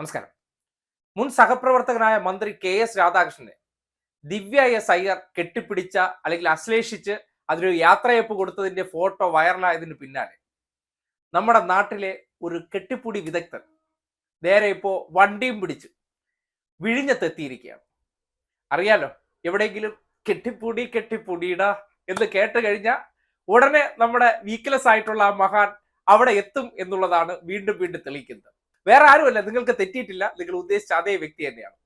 നമസ്കാരം. മുൻ സഹപ്രവർത്തകനായ മന്ത്രി കെ എസ് രാധാകൃഷ്ണനെ ദിവ്യ എസ് അയ്യർ കെട്ടിപ്പിടിച്ച അല്ലെങ്കിൽ അശ്ലേഷിച്ച് അതിനൊരു യാത്രയപ്പ് കൊടുത്തതിന്റെ ഫോട്ടോ വൈറലായതിന് പിന്നാലെ നമ്മുടെ നാട്ടിലെ ഒരു കെട്ടിപ്പുടി വിദഗ്ധൻ നേരെ ഇപ്പോ വണ്ടിയും പിടിച്ച് വിഴിഞ്ഞത്തെത്തിയിരിക്കുകയാണ്. അറിയാലോ എവിടെയെങ്കിലും കെട്ടിപ്പൂടി കെട്ടിപ്പൂടിയിട എന്ന് കേട്ട് കഴിഞ്ഞാൽ ഉടനെ നമ്മുടെ വീക്ക്ലെസ് ആയിട്ടുള്ള ആ മഹാൻ അവിടെ എത്തും എന്നുള്ളതാണ് വീണ്ടും വീണ്ടും തെളിയിക്കുന്നത്. വേറെ ആരുമല്ല നിങ്ങൾക്ക് തെറ്റിയിട്ടില്ല നിങ്ങൾ ഉദ്ദേശിച്ച അതേ വ്യക്തി തന്നെയാണ്.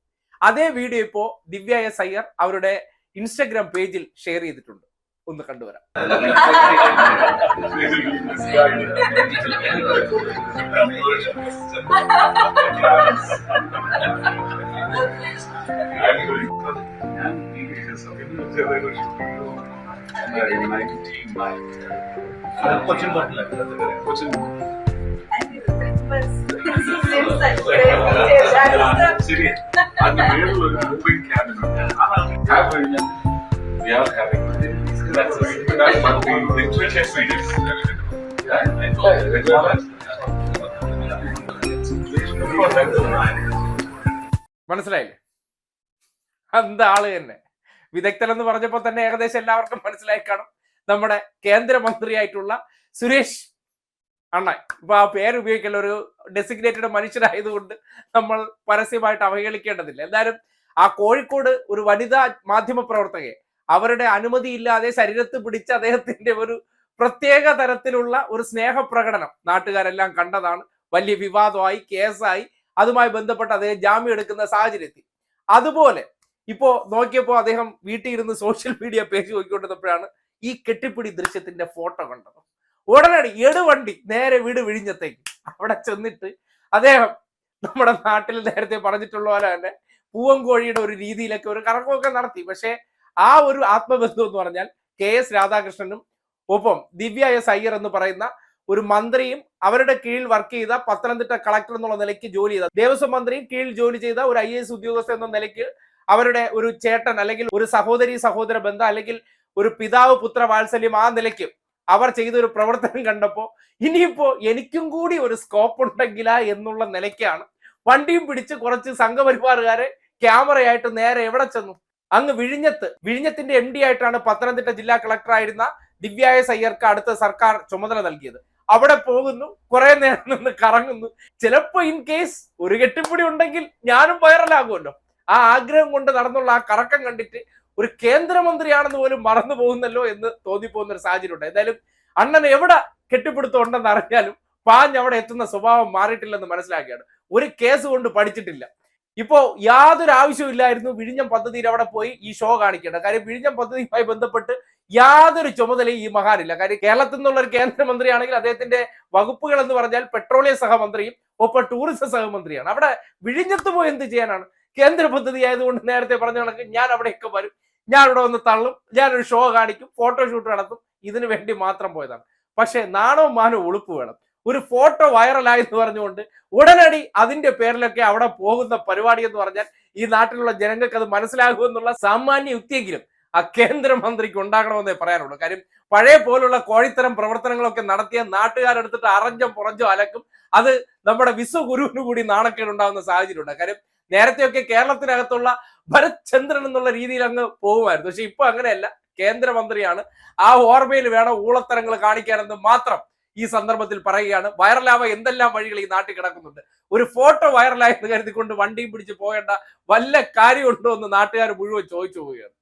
അതേ വീഡിയോ ഇപ്പോ ദിവ്യ എസ് അയ്യർ അവരുടെ ഇൻസ്റ്റഗ്രാം പേജിൽ ഷെയർ ചെയ്തിട്ടുണ്ട്. ഒന്ന് കണ്ടുവരാം. കൊച്ചിൻ പാട്ടില്ല കൊച്ചിൻ മനസ്സിലായില്ലേ? എന്താ ആൾ തന്നെ? വിദഗ്ധൻ എന്ന് പറഞ്ഞപ്പോൾ തന്നെ ഏകദേശം എല്ലാവർക്കും മനസ്സിലായി കാണും. നമ്മുടെ കേന്ദ്രമന്ത്രിയായിട്ടുള്ള സുരേഷ് അണ്ണൻ ഇപ്പൊ ആ പേര് ഉപയോഗിക്കുന്ന ഒരു ഡെസിഗ്നേറ്റഡ് മനുഷ്യരായതുകൊണ്ട് നമ്മൾ പരസ്യമായിട്ട് അവഹേളിക്കേണ്ടതില്ല. എന്തായാലും ആ കോഴിക്കോട് ഒരു വനിതാ മാധ്യമ പ്രവർത്തകയെ അവരുടെ അനുമതി ഇല്ലാതെ ശരീരത്ത് പിടിച്ച അദ്ദേഹത്തിന്റെ ഒരു പ്രത്യേക തരത്തിലുള്ള ഒരു സ്നേഹപ്രകടനം നാട്ടുകാരെല്ലാം കണ്ടതാണ്. വലിയ വിവാദമായി കേസായി. അതുമായി ബന്ധപ്പെട്ട് അദ്ദേഹം ജാമ്യം എടുക്കുന്ന സാഹചര്യത്തിൽ. അതുപോലെ ഇപ്പോ നോക്കിയപ്പോ അദ്ദേഹം വീട്ടിൽ ഇരുന്ന് സോഷ്യൽ മീഡിയ പേജ് നോക്കിക്കൊണ്ടിരുന്നപ്പോഴാണ് ഈ കെട്ടിപ്പിടി ദൃശ്യത്തിന്റെ ഫോട്ടോ കണ്ടത്. ഉടനടി എടുവണ്ടി നേരെ വീട് വിഴിഞ്ഞത്തേക്ക്. അവിടെ ചെന്നിട്ട് അദ്ദേഹം നമ്മുടെ നാട്ടിൽ നേരത്തെ പറഞ്ഞിട്ടുള്ള പോലെ തന്നെ പൂവൻകോഴിയുടെ ഒരു രീതിയിലൊക്കെ ഒരു കറക്കമൊക്കെ നടത്തി. പക്ഷേ ആ ഒരു ആത്മബന്ധം എന്ന് പറഞ്ഞാൽ കെ എസ് രാധാകൃഷ്ണനും ഒപ്പം ദിവ്യ എസ് അയ്യർ എന്ന് പറയുന്ന ഒരു മന്ത്രിയും അവരുടെ കീഴിൽ വർക്ക് ചെയ്ത പത്തനംതിട്ട കളക്ടർ എന്നുള്ള നിലയ്ക്ക് ജോലി ചെയ്ത ദേവസ്വം മന്ത്രിയും കീഴിൽ ജോലി ചെയ്ത ഒരു ഐ എസ് ഉദ്യോഗസ്ഥ എന്ന നിലയ്ക്ക് അവരുടെ ഒരു ചേട്ടൻ അല്ലെങ്കിൽ ഒരു സഹോദരി സഹോദര ബന്ധം അല്ലെങ്കിൽ ഒരു പിതാവ് പുത്ര വാത്സല്യം ആ നിലയ്ക്ക് അവർ ചെയ്തൊരു പ്രവർത്തനം കണ്ടപ്പോ ഇനിയിപ്പോ എനിക്കും കൂടി ഒരു സ്കോപ്പ് ഉണ്ടെങ്കില എന്നുള്ള നിലയ്ക്കാണ്. വണ്ടിയും പിടിച്ച് കുറച്ച് സംഘപരിവാറുകാരെ ക്യാമറയായിട്ട് നേരെ എവിടെ ചെന്നു? അങ്ങ് വിഴിഞ്ഞത്ത്. വിഴിഞ്ഞത്തിന്റെ എം ഡി ആയിട്ടാണ് പത്തനംതിട്ട ജില്ലാ കളക്ടറായിരുന്ന ആയിരുന്ന ദിവ്യ എസ് അയ്യർക്ക് അടുത്ത സർക്കാർ ചുമതല നൽകിയത്. അവിടെ പോകുന്നു കുറെ നേരം നിന്ന് കറങ്ങുന്നു. ചിലപ്പോ ഇൻ കേസ് ഒരു കെട്ടിപ്പിടി ഉണ്ടെങ്കിൽ ഞാനും വൈറലാകുമല്ലോ ആ ആഗ്രഹം കൊണ്ട് നടന്നുള്ള ആ കറക്കം കണ്ടിട്ട് ഒരു കേന്ദ്രമന്ത്രിയാണെന്ന് പോലും മറന്നു പോകുന്നല്ലോ എന്ന് തോന്നിപ്പോകുന്ന ഒരു സാഹചര്യം ഉണ്ട് എന്തായാലും അണ്ണൻ എവിടെ കെട്ടിപ്പിടുത്തം ഉണ്ടെന്ന് അറിഞ്ഞാലും പാഞ്ഞ് അവിടെ എത്തുന്ന സ്വഭാവം മാറിയിട്ടില്ലെന്ന് മനസ്സിലാക്കിയാണ്. ഒരു കേസ് കൊണ്ട് പഠിച്ചിട്ടില്ല. ഇപ്പോ യാതൊരു ആവശ്യമില്ലായിരുന്നു വിഴിഞ്ഞം പദ്ധതിയിൽ അവിടെ പോയി ഈ ഷോ കാണിക്കേണ്ട. കാര്യം വിഴിഞ്ഞം പദ്ധതിയുമായി ബന്ധപ്പെട്ട് യാതൊരു ചുമതലയും ഈ മഹാനില്ല. കാര്യം കേരളത്തിൽ നിന്നുള്ള ഒരു കേന്ദ്രമന്ത്രിയാണെങ്കിൽ അദ്ദേഹത്തിന്റെ വകുപ്പുകൾ എന്ന് പറഞ്ഞാൽ പെട്രോളിയം സഹമന്ത്രിയും ഒപ്പം ടൂറിസം സഹമന്ത്രിയാണ്. അവിടെ വിഴിഞ്ഞത്ത് പോയി എന്ത് ചെയ്യാനാണ്? കേന്ദ്ര പദ്ധതി ആയതുകൊണ്ട് നേരത്തെ പറഞ്ഞ കണക്ക് ഞാൻ അവിടെയൊക്കെ വരും. ഞാൻ ഇവിടെ വന്ന് തള്ളും ഞാനൊരു ഷോ കാണിക്കും ഫോട്ടോഷൂട്ട് നടത്തും. ഇതിനു വേണ്ടി മാത്രം പോയതാണ്. പക്ഷേ നാണവും മാനവും ഉളുപ്പ് വേണം. ഒരു ഫോട്ടോ വൈറലായി എന്ന് പറഞ്ഞുകൊണ്ട് ഉടനടി അതിന്റെ പേരിലൊക്കെ അവിടെ പോകുന്ന പരിപാടി എന്ന് പറഞ്ഞാൽ ഈ നാട്ടിലുള്ള ജനങ്ങൾക്ക് അത് മനസ്സിലാകുമെന്നുള്ള സാമാന്യ യുക്തിയെങ്കിലും ആ കേന്ദ്രമന്ത്രിക്ക് ഉണ്ടാകണമെന്നേ പറയാനുള്ളൂ. കാര്യം പഴയ പോലുള്ള കോഴിത്തരം പ്രവർത്തനങ്ങളൊക്കെ നടത്തിയ നാട്ടുകാരെടുത്തിട്ട് അറഞ്ചം പുറഞ്ചോ അലക്കും. അത് നമ്മുടെ വിശ്വഗുരുവിന് കൂടി നാണക്കേട് ഉണ്ടാകുന്ന സാഹചര്യമുണ്ട്. കാര്യം നേരത്തെയൊക്കെ കേരളത്തിനകത്തുള്ള ഭരത് ചന്ദ്രൻ എന്നുള്ള രീതിയിൽ അങ്ങ് പോകുമായിരുന്നു. പക്ഷെ ഇപ്പൊ അങ്ങനെയല്ല. കേന്ദ്രമന്ത്രിയാണ്. ആ ഓർമ്മയിൽ വേണം ഊളത്തരങ്ങൾ കാണിക്കാനെന്ന് മാത്രം ഈ സന്ദർഭത്തിൽ പറയുകയാണ്. വൈറലാവ എന്തെല്ലാം വഴികൾ ഈ നാട്ടിൽ കിടക്കുന്നുണ്ട്. ഒരു ഫോട്ടോ വൈറലായെന്ന് കരുതിക്കൊണ്ട് വണ്ടിയും പിടിച്ച് പോകേണ്ട വല്ല കാര്യമുണ്ടോ എന്ന് നാട്ടുകാർ മുഴുവൻ ചോദിച്ചു പോവുകയാണ്.